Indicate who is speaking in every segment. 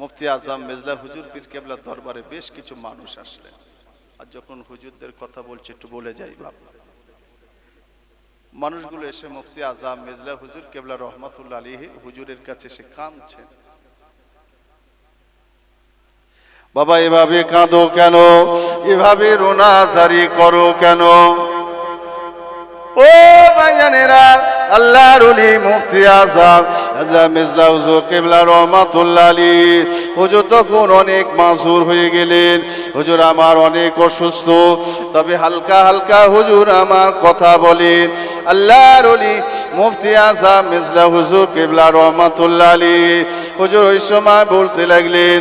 Speaker 1: মুফতি আজম মেজলা হুজুর পীর কেবলার দরবারে বেশ কিছু মানুষ আসলেন। আর যখন হুজুরদের কথা বলছে, একটু বলে যাই বাপ। মানুষগুলো এসে মুফতি আজম মেজলা হুজুর কেবলা রহমাতুল্লা আলী হুজুরের কাছে এসে কাঁদছেন। বাবা, এভাবে কাঁদো কেন? এভাবে রোনাজারি করো কেন? ও ভাইজানেরা আল্লাহর উলি মুফতি মিজলা হুজুর কেবলা রহমাতুল্লাহ আলী হুজুর তখন অনেক মাসুর হয়ে গেলেন। হুজুর আমার অনেক অসুস্থ। তবে হালকা হালকা হুজুর আমার কথা বলেন, আল্লাহর উলি মুফতি আজম মিজলা হুজুর কেবলা রহমাতুল্লাহ আলী হুজুর ওই সময় বলতে লাগলেন,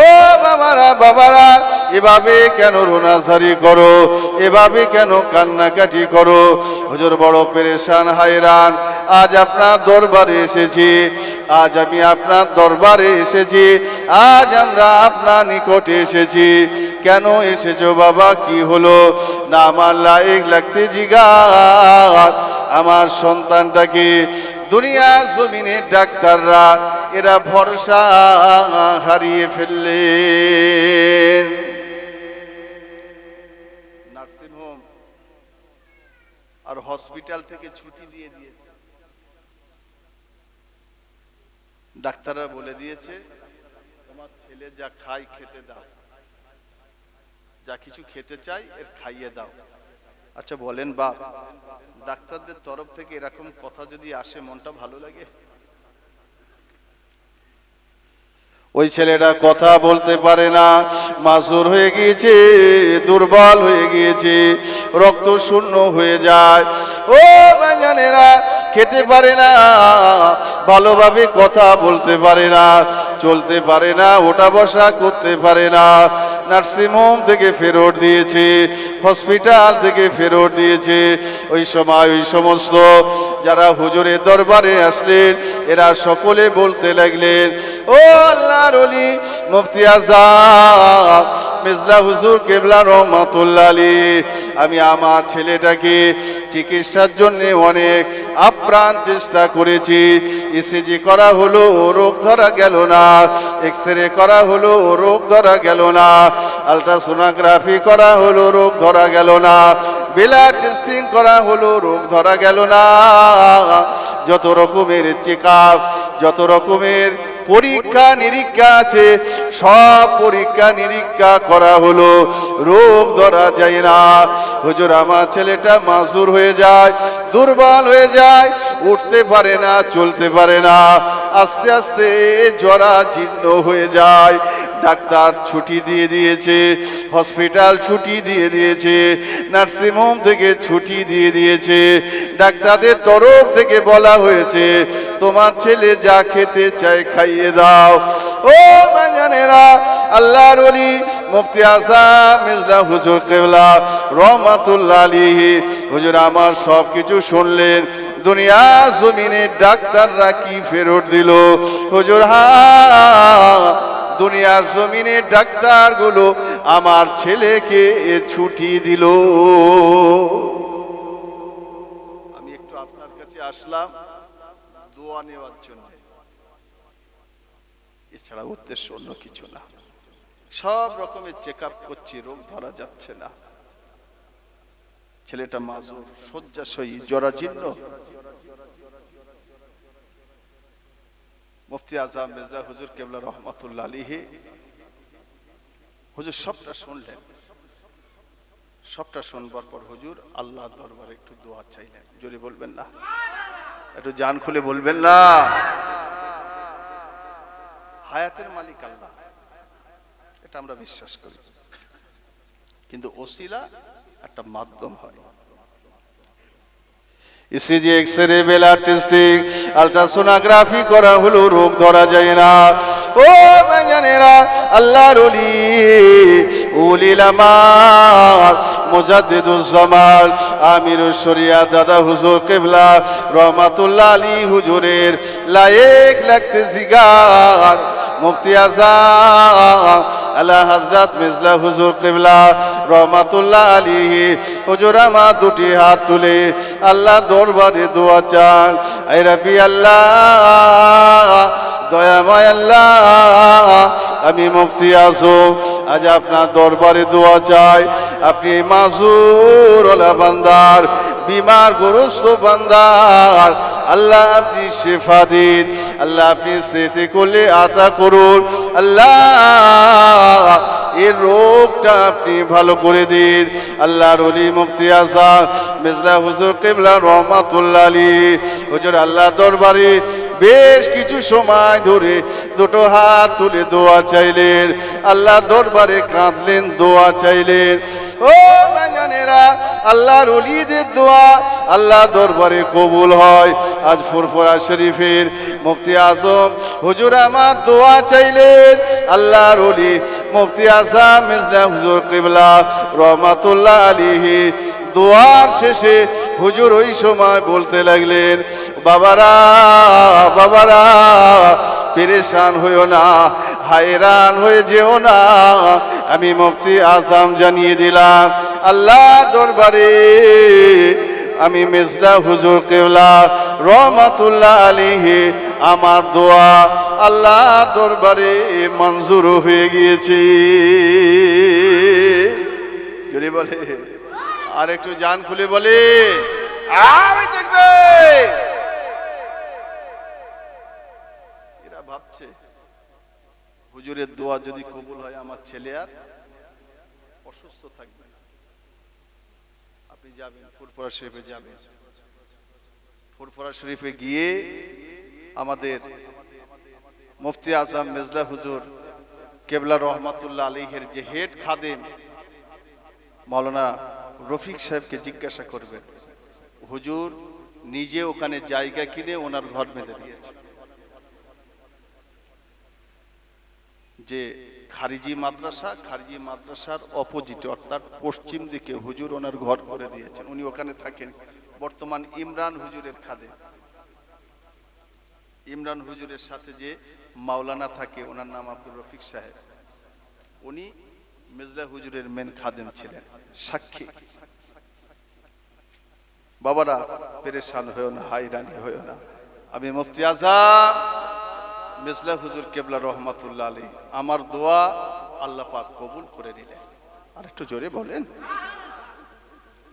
Speaker 1: ও বাবারা বাবারা এভাবে কেন রোনাঝারি করো? এভাবে কেন কান্নাকাটি করো? হুজুর, বড় পেরেশান, হায়রান। আজ আপনার দরবারে এসেছি। আজ আমি আপনার দরবারে এসেছি। আজ আমরা আপনার নিকটে এসেছি। কেন এসেছ বাবা? কি হলো? না আমার লাইক লাগতে জিগার। আমার সন্তানটাকে দুনিয়া জমিনের ডাক্তাররা এরা ভরসা হারিয়ে ফেললেন। আর হসপিটাল থেকে ছুটি দিয়ে দিয়েছে। ডাক্তাররা বলে দিয়েছে, তোমার ছেলে যা খাই খেতে দাও। যা কিছু খেতে চাই এর খাইয়ে দাও। আচ্ছা বলেন বাপ, ডাক্তারদের তরফ থেকে এরকম কথা যদি আসে, মনটা ভালো লাগে? ওই ছেলেটা কথা বলতে পারে না। মাসুর হয়ে গিয়েছে, দুর্বল হয়ে গিয়েছে, রক্ত শূন্য হয়ে যায়। ও জানেরা খেতে পারে না, ভালোভাবে কথা বলতে পারে না, চলতে পারে না, ওটা বসা করতে পারে না। নার্সিংহোম থেকে ফেরত দিয়েছে, হসপিটাল থেকে ফেরত দিয়েছে। ওই সময় ওই সমস্ত যারা হুজুরের দরবারে আসলেন, এরা সকলে বলতে লাগলেন, ও আল্লাহর অলি মুফতি আজাদ মিজলা হুজুর কেবলা রহমাতুল্লাহ আলী আমি আমার ছেলেটাকে চিকিৎসার জন্য অনেক আপ্রাণ চেষ্টা করেছি। ইসিজি করা হলো, রোগ ধরা গেল না। এক্স রে করা হলো, রোগ ধরা গেল না। আলট্রাসোনোগ্রাফি করা হলো, রোগ ধরা গেল না। ব্লাড টেস্টিং করা হলো, রোগ ধরা গেল না। যত রকমের চেক যত রকমের পরীক্ষা নিরীক্ষা আছে, সব পরীক্ষা নিরীক্ষা করা হলো। রোগ ধরা যায় না। হুজুর, আমার ছেলেটা মাসুর হয়ে যায়, দুর্বল হয়ে যায়, উঠতে পারে না, চলতে পারে না। আস্তে আস্তে জরা জীর্ণ হয়ে যায়। ডাক্তার ছুটি দিয়ে দিয়েছে, হসপিটাল ছুটি দিয়ে দিয়েছে নার্সিংহোম থেকে ছুটি দিয়ে দিয়েছে, ডাক্তারদের তরফ থেকে বলা হয়েছে, তোমার ছেলে যা খেতে চায় খাইয়ে দাও। ও জানেরা আল্লাহর অলি মুফতি আসাম মিজরা হুজুর কেবলা, রহমাতুল্লাহ আলিহি হুজুর আমার সব কিছু শুনলেন দুনিয়া জমিনে ডাক্তাররা কি ফেরত দিল? হুজুর হা দুনিয়ার জমিনে ডাক্তারগুলো আমার ছেলেকে ছুটি দিল। আমি একটু আপনার কাছে আসলাম দোয়া নেওয়ার জন্য। এছাড়া উদ্দেশ্য অন্য কিছু না। সব রকমের চেক আপ করছি, রোগ ধরা যাচ্ছে না। ছেলেটা মাজুর, শয্যাশয়ী, জরাজীর্ণ। মুফতি আজম হুজুর কেবলা আলিহি হুজুর সবটা শুনলেন। সবটা শুনবার পর হুজুর আল্লাহ দরবারে একটু দোয়া চাইলেন। জোরে বলবেন না? একটু জান খুলে বলবেন না? হায়াতের মালিক আল্লাহ। এটা আমরা বিশ্বাস করি। কিন্তু ওসিলা একটা মাধ্যম হয়। ইসিজি এক্স রে বেলা টেস্টিং, আলট্রাসোনোগ্রাফি করা হলো রোগ ধরা যায় না। ও জানেরা আল্লাহর ওলি উলিল আমার শরিয়া, দাদা হুজুর কেবলা, রহমাতুল্লাহ আলী হুজুরের লায়েক লাগতে জিগার, মুফতি আজাম আল্লাহ হজরত মিজলা হুজুর কিবলা, রহমাতুল্লাহ আলী হুজুর আমার দুটি হাত তুলে আল্লাহ দরবারে দোয়া চান। আই রবি আল্লাহ, দয়াময় আল্লাহ, আমি মুফতি আজম, আজ আপনার দরবারে দোয়া চাই। আপনি মাজুর বান্দার, বিমার গ্রস্ত বান্দার। আল্লাহ আপনি শেফা দিন, আল্লাহ আপনি সেতে করলে আতা করুন। আল্লাহ, এর রোগটা আপনি ভালো করে দিন। আল্লাহর অলি মুক্তি আসা মেজলা হুজুর কেবলা রহমাতুল্লাহ আলী হুজুর আল্লাহ দরবারে বেশ কিছু সময় ধরে দুটো হাত তুলে দোয়া চাইলেন। আল্লাহ দরবারে কাঁদলেন, দোয়া চাইলেন। ও জানেরা আল্লাহর অলিদের দোয়া আল্লাহ দরবারে কবুল হয়। আজ ফুরফুরা শরীফের মুফতি আজম হুজুর আমার দোয়া চাইলেন। আল্লাহর অলি মুফতি আসাম মিজনা হুজুর কিবলা রহমাতুল্লাহ আলিহি দোয়ার শেষে হুজুর ওই সময় বলতে লাগলেন, বাবারা বাবারা, পেরেশান হইও না, হায়রান হয়ে যেও না। আমি মুফতি আসাম জানিয়ে দিলাম, আল্লাহ দরবারে আমি মিজলা হুজুর কেওলা রহমাতুল্লাহ আলিহি আমার দোয়া আল্লাহ দরবারে মঞ্জুর হয়ে গিয়েছে। জোরে বলে। আর একটু জান খুলে বলে। আমি দেখবে। এরা ভাবছে, হুজুরের দোয়া যদি কবুল হয় আমার ছেলে আর অসুস্থ থাকবে না। আপনি যাবেন, ফুরফরা শরীফে যাবেন। ফুরফরা শরীফে গিয়ে আমাদের মুফতি আজম মেজলা হুজুর কেবলা রহমাতুল্লাহ আলীহের যে হেড খাদেম মৌলানা রফিক সাহেবকে জিজ্ঞাসা করবেন, হুজুর, নিজে ওখানে জায়গা কিনে ওনার ঘর বেঁধে দিয়েছে। যে খারিজি মাদ্রাসা, খারিজি মাদ্রাসার অপোজিটে অর্থাৎ পশ্চিম দিকে হুজুর ওনার ঘর করে দিয়েছেন। উনি ওখানে থাকেন। বর্তমান ইমরান হুজুরের খাদে। ইমরান হুজুরের সাথে যে মাওলানা থাকে, ওনার নাম আব্দুর রফিক সাহেব। উনি মির্জা হুজুরের মেন খাদেম ছিলেন, সাক্ষী। বাবারা, পেরেশান হয়েও না হাইরানি হয়েও না। আমি মুফতি আজম মিসলা হুজুর কেবলা রহমাতুল্লাহ আলী আমার দোয়া আল্লাহ পাক কবুল করে নিলেন। আর একটু জোরে বলেন।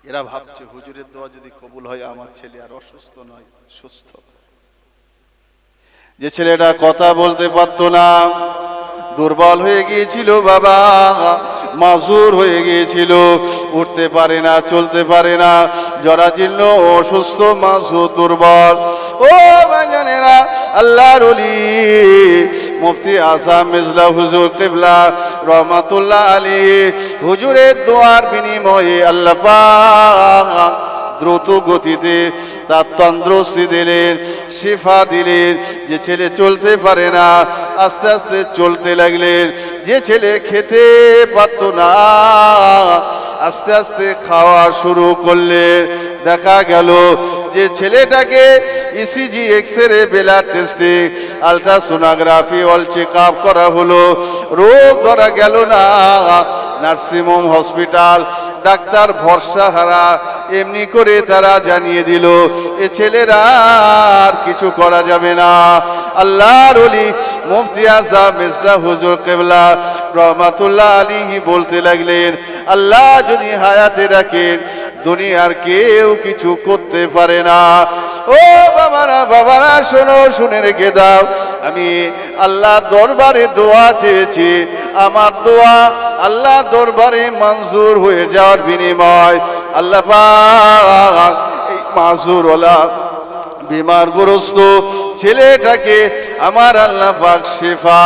Speaker 1: এরা ভাবছে হুজুরের দোয়া যদি কবুল হয়, আমার ছেলে আর অসুস্থ নয়, সুস্থ। যে ছেলেটা কথা বলতে পারতো না দুর্বল হয়ে গিয়েছিল বাবা, মাজুর হয়ে গিয়েছিল, উঠতে পারে না, চলতে পারে না, জরাজীর্ণ, অসুস্থ, মাজুর, দুর্বল। ও ভাইজানেরা আল্লাহর অলি মুফতি আসাম মিজলা হুজুর কিবলা, রহমাতুল্লাহ আলী হুজুরের দোয়ার বিনিময়ে আল্লাহ দ্রুত গতিতে তার তন্দ্রস্তি দিলেন, শিফা দিলেন, যে ছেলে চলতে পারে না, আস্তে আস্তে চলতে লাগলেন। যে ছেলে খেতে পারত না, আস্তে আস্তে খাওয়া শুরু করলেন। দেখা গেল যে ছেলেটাকে ECG X ray blood testing ultrasonography all check up করা হলো। রোগ ধরা গেল না নার্সিংহোম হসপিটাল, ডাক্তার ভরসা হারা, এমনি করে তারা জানিয়ে দিল, এ ছেলেরা আর কিছু করা যাবে না। আল্লাহর অলি মুফতি আজম মিসরা হুজুর কেবলা রহমাতুল্লাহ আলীহি বলতে লাগলেন, আল্লাহ যদি হায়াতে রাখেন, দুনিয়ার কেউ কিছু করতে পারে না। ও বাবারা বাবারা, শোনো, শুনে রেখে দাও, আমি আল্লাহ দরবারে দোয়া চেয়েছি আমার দোয়া আল্লাহ দরবারে মঞ্জুর হয়ে যাওয়ার বিনিময়। আল্লাহ এই মাজুর ওলা বিমারগ্রস্ত ছেলেটাকে আমার আল্লাহ পাক শেফা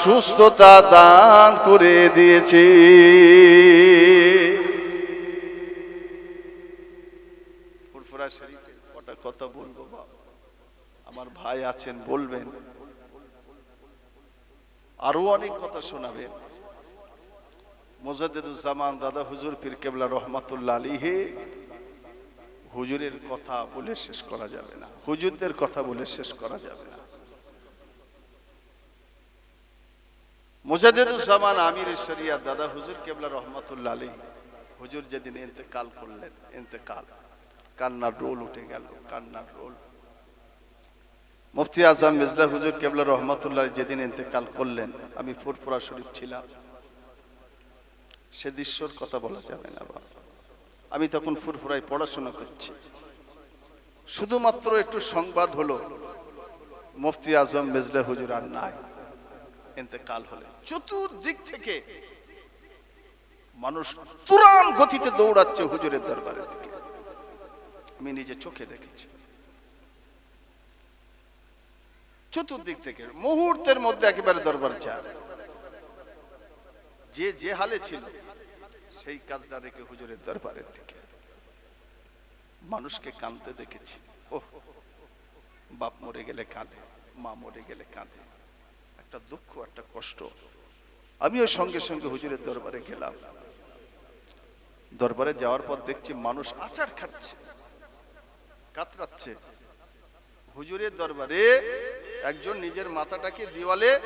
Speaker 1: সুস্থতা দান করে দিয়েছে। কথা বলব। আমার ভাই আছেন, বলবেন? আরও অনেক কথা শোনাবেন মোজাদ্দুজ্জামান দাদা, হুজুর পীর কেবলা রহমাতুল্লাহ আলীহে হুজুরের কথা বলে শেষ করা যাবে না। হুজুরদের কথা বলে শেষ করা যাবে না। মুজাদ্দুজ্জামান আমির শরিয়া, দাদা, হুজুর কেবলা রহমাতুল্লাহ আলী হুজুর যেদিন ইন্তেকাল করলেন, ইন্তেকাল, কান্নার রোল উঠে গেল, কান্নার রোল। মুফতি আজম মিজলা হুজুর কেবলা রহমতুল্লাহ যেদিন ইন্তেকাল করলেন, আমি ফুরফুরা শরীফ ছিলাম। সে দৃশ্যর কথা বলা যাবে না আমি তখন ফুরফুরায় পড়াশোনা করছি। শুধুমাত্র একটু সংবাদ হলো, মুফতি আজম মেজলা হুজুর আর নাই। ইন্তেকাল হলে। চতুর্দিক থেকে মানুষ তুরান গতিতে দৌড়াচ্ছে হুজুরের দরবারের দিকে। আমি নিজে চোখে দেখেছি। চতুর্দিক থেকে, মুহূর্তের মধ্যে একেবারে দরবার চার যে যে হালে ছিল, সেই কাজটা রেখে হুজুরের দরবারের দিকে। মানুষকে কাঁদতে দেখেছি। ও বাপ মরে গেলে কাঁদে, মা মরে গেলে কাঁদে। একটা দুঃখ, একটা কষ্ট। আমিও সঙ্গে সঙ্গে হুজুরের দরবারে গেলাম। দরবারে যাওয়ার পর দেখছি মানুষ আচার খাচ্ছে, কাতরাচ্ছে। হুজুরের দরবারে একজন নিজের মাথাটাকে দিওয়ালে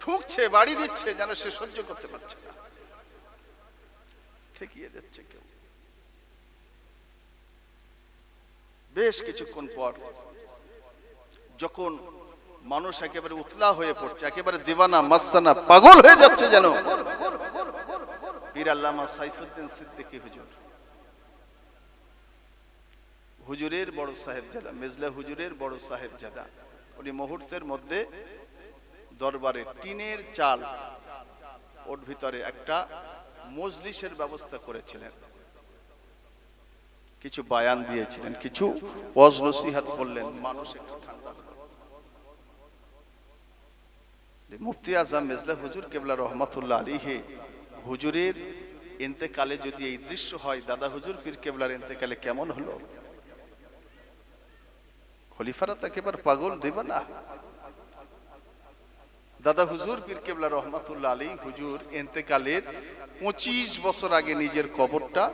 Speaker 1: ঠুকছে, বাড়ি দিচ্ছে, যেন সে সহ্য করতে পারছে না। ঠেকিয়ে যাচ্ছে কেউ। বেশ কিছুক্ষণ পর যখন মানুষ একেবারে উতলা হয়ে পড়ছে, একেবারে দিবানা, মাস্তানা, পাগল হয়ে যাচ্ছে যেন, পীর সাইফুদ্দিন সিদ্দিকী হুজুর। হুজুরের বড় সাহেবজাদা, মেজলা হুজুরের বড় সাহেবজাদা। উনি মুহূর্তের মধ্যে দরবারে টিনের চাল ওর ভিতরে একটা মজলিসের ব্যবস্থা করেছিলেন। কিছু বায়ান দিয়েছিলেন, কিছু ওয়াজ করলেন, মানুষ একটু ঠান্ডা মুফতি আজম মেজলা হুজুর কেবলা রহমাতুল্লাহ আলীহে হুজুরের ইন্তেকালে যদি এই দৃশ্য হয়, দাদা হুজুর পীর কেবলার ইন্তেকালে কেমন হলো? খলিফারা তো এবার পাগল দেবে না। দাদা হুজুর পীর কেবলা রহমাতুল্লাহ আলী হুজুর ইন্তেকালের পঁচিশ বছর আগে নিজের কবরটা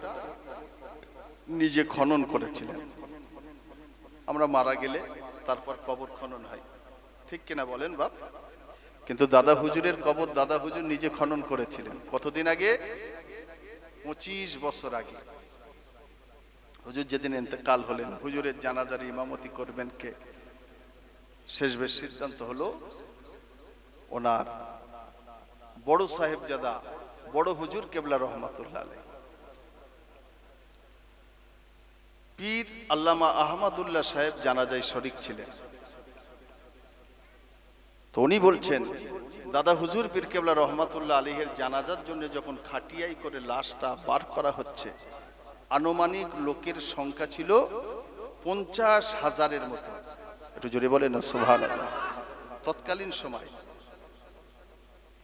Speaker 1: নিজে খনন করেছিলেন। আমরা মারা গেলে তারপর কবর খনন হয়। ঠিক কিনা বলেন বাপ? কিন্তু দাদা হুজুরের কবর দাদা হুজুর নিজে খনন করেছিলেন। কতদিন আগে? পঁচিশ বছর আগে। হুজুর যেদিন এতেকাল হলেন, হুজুরের জানাজার ইমামতি করবেন কে? শেষ বেশ সিদ্ধান্ত হলো ওনার বড় সাহেবজাদা, বড় হুজুর কেবলা রহমাতুল্লাহ পীর আল্লামা আহমদুল্লাহ সাহেব জানাজায় শরিক ছিলেন। তো উনি বলছেন, দাদা হুজুর, পীর কেবলা রহমাতুল্লাহ আলীহের জানাজার জন্য যখন খাটিয়াই করে লাশটা বার করা হচ্ছে আনুমানিক লোকের সংখ্যা ছিল পঞ্চাশ হাজারের মতো। একটু জোরে বলেন না সোভান তৎকালীন সময়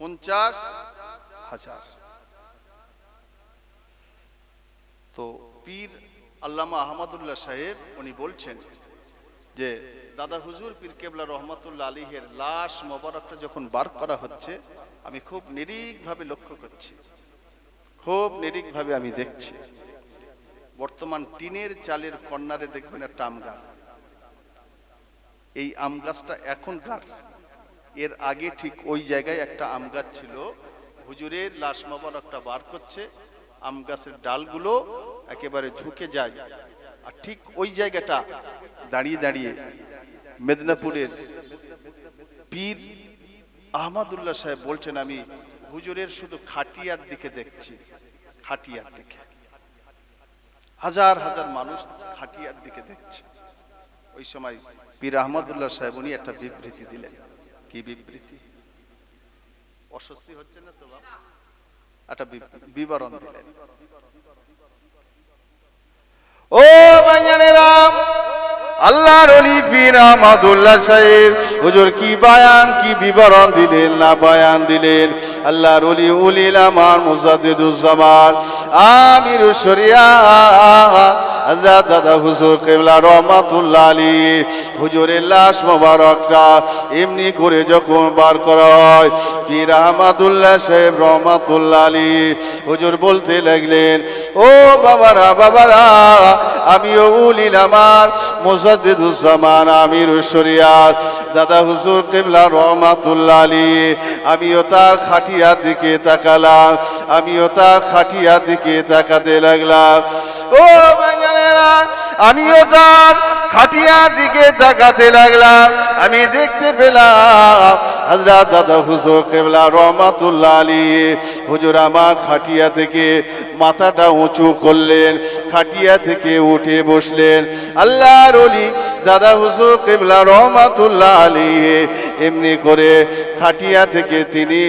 Speaker 1: পঞ্চাশ হাজার। তো পীর আল্লামা আহমদুল্লাহ সাহেব, উনি বলছেন যে, দাদা হুজুর, পীর কেবলা রহমতুল্লাহ আলীহের লাশ মোবারকটা যখন বার করা হচ্ছে, আমি খুব নিরিকভাবে লক্ষ্য করছি। খুব নিরিকভাবে আমি দেখছি। বর্তমান টিনের চালের কর্নারে দেখবেন একটা আম গাছ। এই আম গাছটা এখনকার এর আগে ঠিক ওই জায়গায় একটা আম গাছ ছিল। হুজুরের লাশ মোবারকটা বার করছে। আম গাছের ডালগুলো একেবারে ঝুঁকে যায়। আর ঠিক ওই জায়গাটা দাঁড়িয়ে দাঁড়িয়ে মেদিনীপুরের পীর আহমদুল্লাহ সাহেব বলছেন, আমি হুজুরের শুধু খাটিয়ার দিকে দেখছি, খাটিয়ার দিকে। হাজার হাজার মানুষ খাটিয়ার দিকে দেখছে। ওই সময় পীর আহমদুল্লাহ সাহেব উনি একটা বিবৃতি দিলেন। কি বিবৃতি? অস্বস্তি হচ্ছে না তো বাবা একটা বিবরণ দিলেন। ও ভাইজানেরা আল্লাহর অলি পীর আহমদুল্লাহ সাহেব। হুজুর, কি বায়ান, কি বিবরণ দিলেন না বয়ান দিলেন? আল্লাহর অলি উলিল আমার মুজাদ্দিদুজ্জামান। আমির শরিয়া, হযরত দাদা হুজুর কিবলা রহমাতুল্লাহ আলী হুজুরের লাশ মোবারকটা এমনি করে যখন বার করা হয়, পীর আহমদুল্লাহ সাহেব রহমাতুল্লাহ আলী হুজুর বলতে লাগলেন, ও বাবারা বাবারা, আমিও উলিল আমার মুজাদ্দিদুজ্জামান আমির শরিয়াত দাদা হুজুর কেবলা রহমাতুল্লা আলী, আমিও তার খাটিয়ার দিকে তাকালাম, আমিও তার খাটিয়ার দিকে তাকাতে লাগলাম। ও বাঙালেরা আমিও তার খাটিয়ার দিকে তাকাতে লাগলাম। আমি দেখতে পেলাম হাজরাত দাদা হুজুর কেবলা রহমাতুল্লাহ আলী হুজুর আমার খাটিয়া থেকে মাথাটা উঁচু করলেন, খাটিয়া থেকে উঠে বসলেন। আল্লাহর অলি দাদা হুজুর কেবলা রহমাতুল্লাহ আলী এমনি করে খাটিয়া থেকে তিনি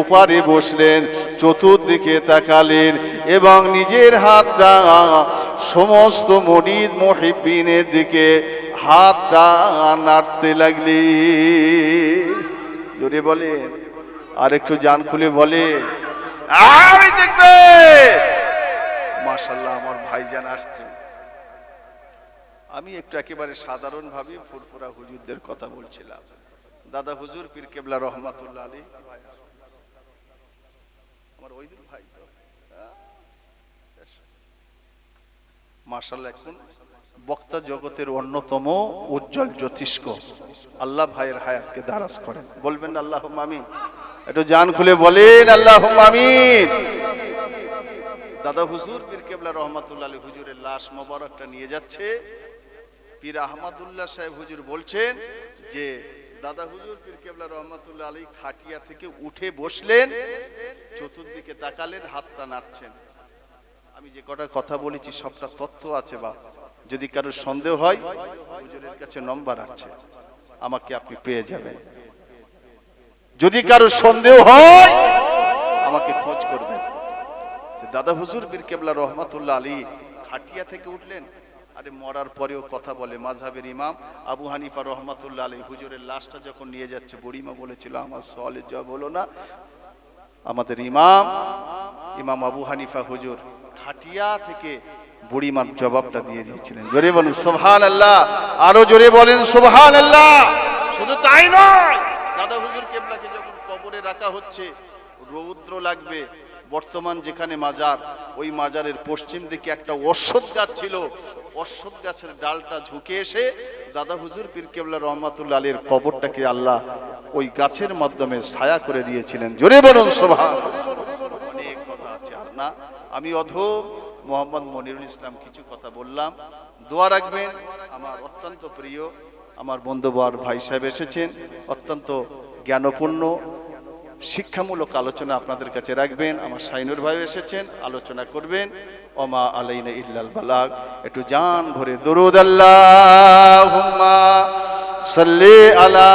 Speaker 1: উপারে বসলেন, চতুর্দিকে তাকালেন এবং নিজের হাতটা সমস্ত মরিদ মহিবিনের দিকে হাতটা নাড়তে লাগলি জোরে বলেন আর একটু জান খুলে বলে দেখবে! মাশাল্লাহ আমার ভাইজান আসছেন আমি একটু একেবারে সাধারণভাবে ফুরফুরা হুজুরদের কথা বলছিলাম। দাদা হুজুর পীর কেবলা রহমাতুল্লাহ আলী। আমার ওই দিন ভাই তো। মার্শাল্লাহ এখন বক্তা জগতের অন্যতম উজ্জ্বল জ্যোতিষ্ক আল্লাহ ভাইয়ের হায়াতকে দারাজ করেন। বলবেন আল্লাহ মামিন একটু জান খুলে বলেন আল্লাহ মামিন দাদা হুজুর পীর কেবলা রহমাতুল্লাহ আলী হুজুরের লাশ মোবারকটা নিয়ে যাচ্ছে। পীর আহমদুল্লাহ সাহেব হুজুর বলছেন যে দাদা হুজুর পীর কেবলা রহমাতুল্লাহ আলী খাটিয়া থেকে উঠে বসলেন, চতুর্দিকে তাকালেন, হাতটা নাড়ছেন। আমি যে কটা কথা বলেছি, সবটা তথ্য আছে বা যদি কারও সন্দেহ হয়, হুজুরের কাছে নম্বর আছে। আমাকে আপনি পেয়ে যাবেন। যদি কারও সন্দেহ হয়, আমাকে খোঁজ করবেন। দাদা হুজুর বীর কেবলা রহমাতুল্লাহ আলী খাটিয়া থেকে উঠলেন আরে মরার পরেও কথা বলে মাঝহাবের ইমাম আবু হানিফা রহমাতুল্লাহ আলী হুজুরের লাশটা যখন নিয়ে যাচ্ছে, বুড়িমা বলেছিল, আমার সওয়ালের জবাব হলো না। আমাদের ইমাম ইমাম আবু হানিফা হুজুর খাটিয়া থেকে বুড়িমার জবাবটা দিয়ে দিয়েছিলেন। জোরে বলেন সোহান আল্লাহ আরও জোরে বলেন সোহান আল্লাহ শুধু তাই নয়, দাদা হুজুর কেবলাকে যখন কবরে রাখা হচ্ছে, রৌদ্র লাগবে। বর্তমান যেখানে মাজার, ওই মাজারের পশ্চিম দিকে একটা অশ্বত্থ গাছ ছিল অশ্বত্থ গাছের ডালটা ঝুঁকে এসে দাদা হুজুর পীর কেবলা রহমাতুল্লাহ আলীর কবরটাকে আল্লাহ ওই গাছের মাধ্যমে ছায়া করে দিয়েছিলেন। জোরে বলুন সোভা অনেক কথা আছে, আর না, আমি অধম মোহাম্মদ মনিরুল ইসলাম কিছু কথা বললাম। দোয়া রাখবেন, আমার অত্যন্ত প্রিয়, আমার বন্ধুবর ভাই সাহেব এসেছেন, অত্যন্ত জ্ঞানপূর্ণ শিক্ষামূলক আলোচনা আপনাদের কাছে রাখবেন। আমার সাইনুর ভাই এসেছেন, আলোচনা করবেন। অমা আলাইনা ইল্লাল বালাক একটু জান ভরে দরুদ আল্লাহ সাল্লি আলা